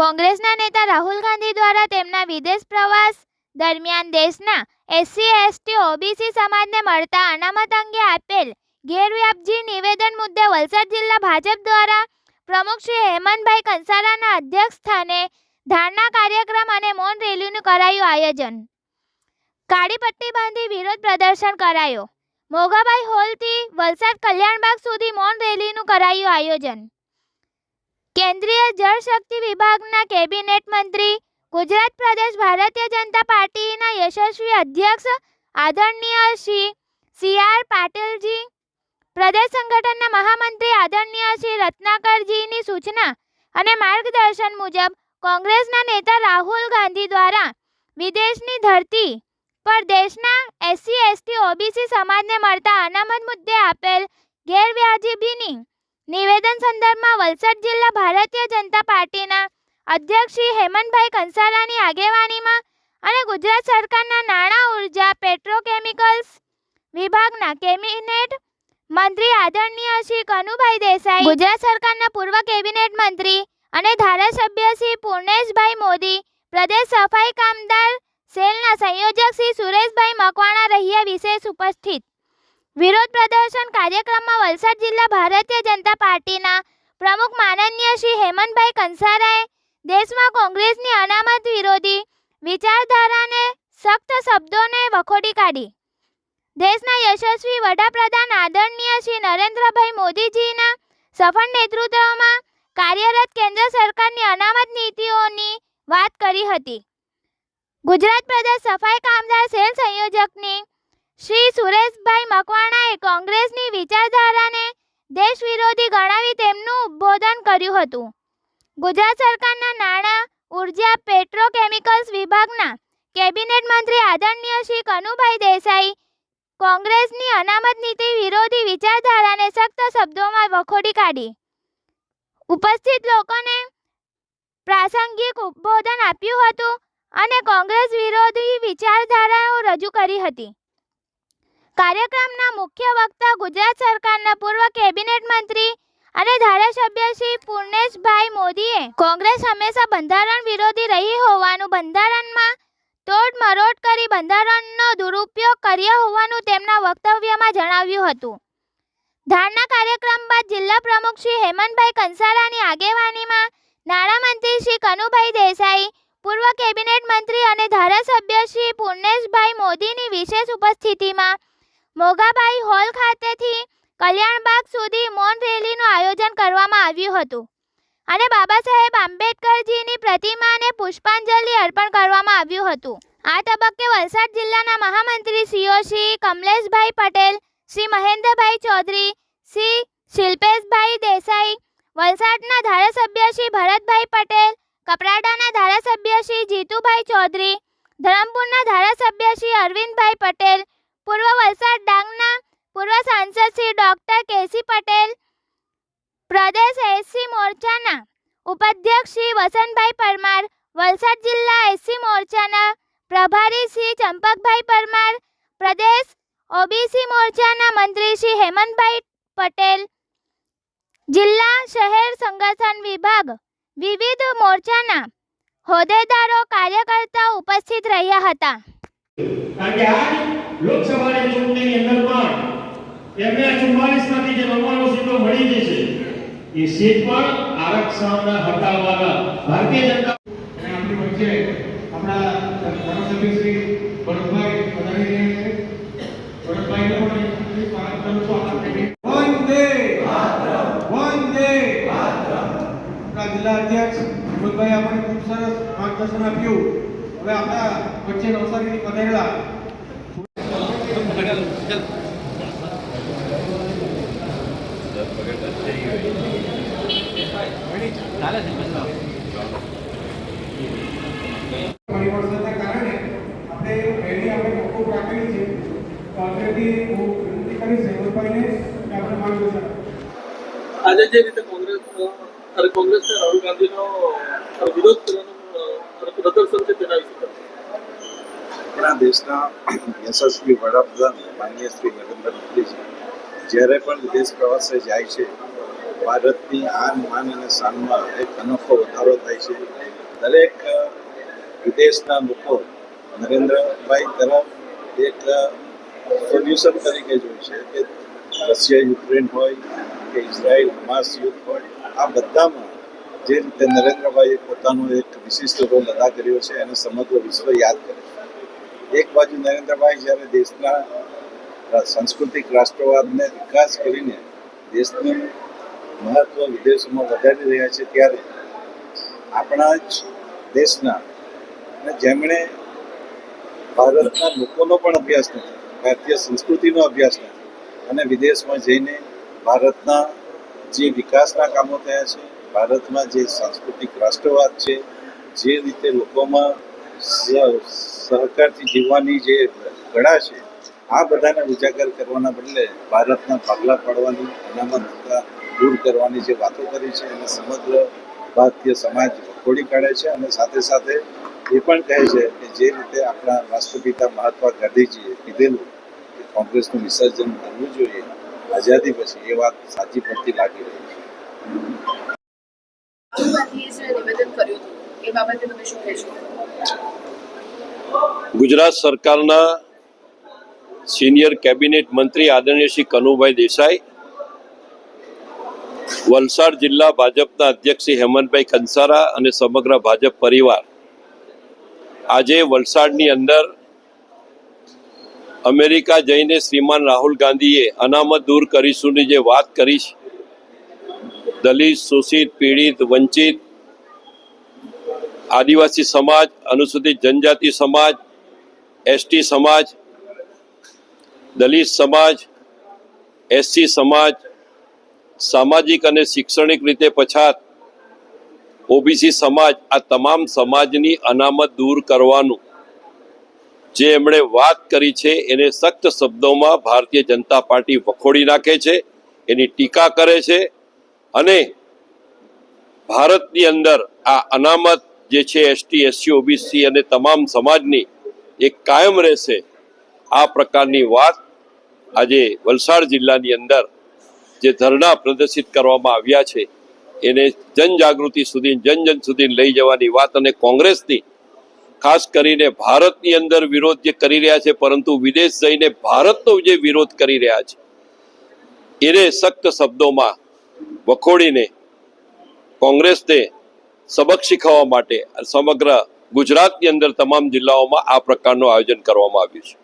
કોંગ્રેસના નેતા રાહુલ ગાંધી દ્વારા તેમના વિદેશ પ્રવાસ દરમિયાન દેશના એસસી, એસટી, ઓબીસી સમાજને મળતા અનામત અંગે આપેલ ગેરવ્યાપજી નિવેદન મુદ્દે વલસાડ જિલ્લા ભાજપ દ્વારા પ્રમુખ શ્રી હેમંતભાઈ કંસારાના અધ્યક્ષ સ્થાને ધારણા કાર્યક્રમ અને મૌન રેલીનું કરાયું આયોજન. કાળી પટ્ટી બાંધી વિરોધ પ્રદર્શન કરાયો. મોગાભાઈ હોલથી વલસાડ કલ્યાણબાગ સુધી મૌન રેલીનું કરાયું આયોજન. કેન્દ્રીય જળશક્તિ વિભાગના કેબિનેટ મંત્રી, ગુજરાત પ્રદેશ ભારતીય જનતા પાર્ટીના યશસ્વી અધ્યક્ષ, આદરણીય શ્રી સી આર પાટીલજી, પ્રદેશ સંગઠનના મહામંત્રી આદરણીય શ્રી રત્નાકરજીની સૂચના અને માર્ગદર્શન મુજબ કોંગ્રેસના નેતા રાહુલ ગાંધી દ્વારા વિદેશની ધરતી પર દેશના એસસી, એસટી, ઓબીસી સમાજને મળતા અનામત મુદ્દે આપેલ ગેરવ્યાજબીની નિવેદન સંદર્ભમાં વલસાડ જિલ્લા ભારતીય જનતા પાર્ટીના અધ્યક્ષ શ્રી હેમંતભાઈ કંસારાની આગેવાનીમાં અને ગુજરાત સરકારના નાણાં ઊર્જા, પેટ્રોકેમિકલ્સ વિભાગના કેબિનેટ મંત્રી આદરણીય શ્રી કનુભાઈ દેસાઈ, ગુજરાત સરકારના પૂર્વ કેબિનેટ મંત્રી અને ધારાસભ્ય શ્રી પૂર્ણેશભાઈ મોદી, પ્રદેશ સફાઈ કામદાર સેલના સંયોજક શ્રી સુરેશભાઈ મકવાણા રહ્યા વિશેષ ઉપસ્થિત. વિરોધ પ્રદર્શન કાર્યક્રમમાં વલસાડ જિલ્લા ભારતીય જનતા પાર્ટીના પ્રમુખ માનનીય શ્રી હેમંતભાઈ કંસારાએ દેશમાં કોંગ્રેસની અનામત વિરોધી વિચારધારાને સખ્ત શબ્દોને વખોડી કાઢી. દેશના યશસ્વી વડાપ્રધાન આદરણીય શ્રી નરેન્દ્રભાઈ મોદીજીના સફળ નેતૃત્વમાં કાર્યરત કેન્દ્ર સરકારની અનામત નીતિઓની વાત કરી હતી. ગુજરાત પ્રદેશ સફાઈ કામદાર સેલ સંયોજકની શ્રી સુરેશભાઈ મકવાણાએ કોંગ્રેસની વિચારધારાને દેશ વિરોધી ગણાવી તેમનું ઉદ્બોધન કર્યું હતું. ગુજરાત સરકારના નાણાં, ઊર્જા, પેટ્રોકેમિકલ્સ વિભાગના કેબિનેટ મંત્રી આદરણીય શ્રી કનુભાઈ દેસાઈ કોંગ્રેસની અનામત નીતિ વિરોધી વિચારધારાને સખ્ત શબ્દોમાં વખોડી કાઢી. ઉપસ્થિત લોકોને પ્રાસંગિક ઉદ્બોધન આપ્યું હતું અને કોંગ્રેસ વિરોધી વિચારધારાઓ રજૂ કરી હતી. કાર્યક્રમના મુખ્ય વક્તા ગુજરાત સરકારના પૂર્વ કેબિનેટ મંત્રી અને ધારાસભ્ય શ્રી પૂર્ણેશભાઈ મોદીએ કોંગ્રેસ હંમેશા બંધારણ વિરોધી રહી હોવાનું બંધારણમાં તોડ મરોડ કરી બંધારણનો દુરુપયોગ કર્યો હોવાનું તેમના વક્તવ્યમાં જણાવ્યું હતું. ધારણા કાર્યક્રમ બાદ જિલ્લા પ્રમુખ શ્રી હેમંતભાઈ કંસારાની આગેવાનીમાં નાણામંત્રી શ્રી કનુભાઈ દેસાઈ, પૂર્વ કેબિનેટ મંત્રી અને ધારાસભ્ય શ્રી પૂર્ણેશભાઈ મોદીની વિશેષ ઉપસ્થિતિમાં મોગાભાઈ હોલ ખાતેથી કલ્યાણબાગ સુધી મૌન રેલીનું આયોજન કરવામાં આવ્યું હતું. અને બાબા સાહેબ આંબેડકરજીની પ્રતિમાને પુષ્પાંજલિ અર્પણ કરવામાં આવ્યું હતું. આ તબક્કે વલસાડ જિલ્લાના મહામંત્રી સીઓ શ્રી કમલેશભાઈ પટેલ, શ્રી મહેન્દ્રભાઈ ચૌધરી, શ્રી શિલ્પેશભાઈ દેસાઈ, વલસાડના ધારાસભ્ય શ્રી ભરતભાઈ પટેલ, કપરાડાના ધારાસભ્ય શ્રી જીતુભાઈ ચૌધરી, ધરમપુરના ધારાસભ્ય શ્રી અરવિંદભાઈ પટેલ પૂર્વ વલસાડ ડાંગના પૂર્વ સાંસદ શ્રી ડોક્ટર કેસી પટેલ, પ્રદેશ એસસી મોરચાના ઉપાધ્યક્ષ શ્રી વસંતભાઈ પરમાર, વલસાડ જિલ્લા એસસી મોરચાના પ્રભારી શ્રી ચંપકભાઈ પરમાર, પ્રદેશ ઓબીસી મોરચાના મંત્રી શ્રી હેમંતભાઈ પટેલ, જિલ્લા શહેર સંગઠન વિભાગ વિવિધ મોરચાના હોદ્દેદારો કાર્યકર્તાઓ ઉપસ્થિત રહ્યા હતા. લોકસભાની ચૂંટણીની અંદર પણ એમને ચુમ્માલીસમાંથી જે નવ્વાણું સીટો મળી જશે એ સીટ પણ આરક્ષણ હટાવવાના ભારતીય જનતા અને આપણી વચ્ચે આપણા ધારાસભ્ય શ્રી ભરતભાઈ પધારી રહ્યા છે. ભરતભાઈને પણ સ્વાગત કરું છું. આપણા વંદે વંદે આપણા જિલ્લા અધ્યક્ષ વિનોદભાઈ આપણને ખૂબ સરસ માર્ગદર્શન આપ્યું. હવે આપણા વચ્ચે નવસારીથી પધારેલા પરિવર્તનના કારણે આપણે પહેલી આપણે મોકૂફ રાખેલી છે. તો અત્યારથી હું વિનંતી કરીશ હેમંતભાઈને કે આપણે માર્ગદર્શન આજે જે રીતે કોંગ્રેસ કોંગ્રેસને રાહુલ ગાંધીનો વિરોધ કરવાનું પ્રદર્શન છે તેના વિશે આપણા દેશના યશસ્વી વડાપ્રધાન માનનીય શ્રી નરેન્દ્ર મોદીજી જ્યારે પણ વિદેશ પ્રવાસે જાય છે ભારતની આન, માન અને શાનમાં એક અનોખો વધારો થાય છે. દરેક વિદેશના લોકો નરેન્દ્રભાઈ તરફ એક સોલ્યુશન તરીકે જોઈ છે કે રશિયા, યુક્રેન હોય કે ઇઝરાયલ, હમાસ યુદ્ધ હોય, આ બધામાં જે રીતે નરેન્દ્રભાઈએ પોતાનો એક વિશિષ્ટ રોલ અદા કર્યો છે એને સમગ્ર વિશ્વ યાદ કરે છે. એક બાજુ નરેન્દ્રભાઈ જ્યારે દેશના સાંસ્કૃતિક રાષ્ટ્રવાદને વિકાસ કરીને દેશનું મહત્વ વિદેશોમાં વધારી રહ્યા છે ત્યારે આપણા જ દેશના જેમણે ભારતના લોકોનો પણ અભ્યાસ નથી, ભારતીય સંસ્કૃતિનો અભ્યાસ નથી અને વિદેશમાં જઈને ભારતના જે વિકાસના કામો થયા છે ભારતમાં જે સાંસ્કૃતિક રાષ્ટ્રવાદ છે, જે રીતે લોકોમાં સહકારથી જીવવાની જે કળા છે, આ બધાને ઉજાગર કરવાના બદલે ભારતના ભાગલા પાડવાની અનામતતા દૂર કરવાની જે વાતો કરી છે એને સમગ્ર ભારતીય સમાજ ખોડી કાઢે છે અને સાથે સાથે એ પણ કહે છે કે જે રીતે આપણા રાષ્ટ્રપિતા મહાત્મા ગાંધીજીએ કીધેલું કે કોંગ્રેસનું વિસર્જન કરવું જોઈએ આઝાદી પછી એ વાત સાચી પડતી લાગી રહી છે. ગુજરાત સરકારના સિનિયર કેબિનેટ મંત્રી આદરણીય શ્રી કનુભાઈ દેસાઈ વલસાડ જિલ્લા ભાજપના અધ્યક્ષ શ્રી હેમંતભાઈ કંસારા અને સમગ્ર ભાજપ પરિવાર આજે વલસાડની અંદર અમેરિકા જઈને શ્રીમાન રાહુલ ગાંધીએ અનામત દૂર કરીશુંની જે વાત કરી દલિત, શોષિત, પીડિત, વંચિત, આદિવાસી સમાજ, અનુસૂચિત જનજાતિ સમાજ, એસટી સમાજ, દલિત સમાજ, એસસી સમાજ સામાજિક અને શૈક્ષણિક રીતે પછાત ઓબીસી સમાજ, આ તમામ સમાજની અનામત દૂર કરવાનું જે એમણે વાત કરી છે, એને સખ્ત શબ્દોમાં ભારતીય જનતા પાર્ટી વખોડી નાખે છે, એની ટીકા કરે છે અને ભારતની અંદર આ અનામત જે છે, એસટી, એસસી, ઓબીસી અને તમામ સમાજની એ કાયમ રહેશે. આ પ્રકારની વાત આજે વલસાડ જિલ્લાની અંદર જે ધરણા પ્રદર્શિત કરવામાં આવ્યા છે, એને જનજાગૃતિ સુધી, જન જન સુધી લઈ જવાની વાત અને કોંગ્રેસની, ખાસ કરીને ભારતની અંદર વિરોધ જે કરી રહ્યા છે, પરંતુ વિદેશ જઈને ભારતનો જે વિરોધ કરી રહ્યા છે, એને સખ્ત શબ્દોમાં વખોડીને કોંગ્રેસને સબક શીખવવા માટે સમગ્ર ગુજરાતની અંદર તમામ જિલ્લાઓમાં આ પ્રકારનું આયોજન કરવામાં આવ્યું છે.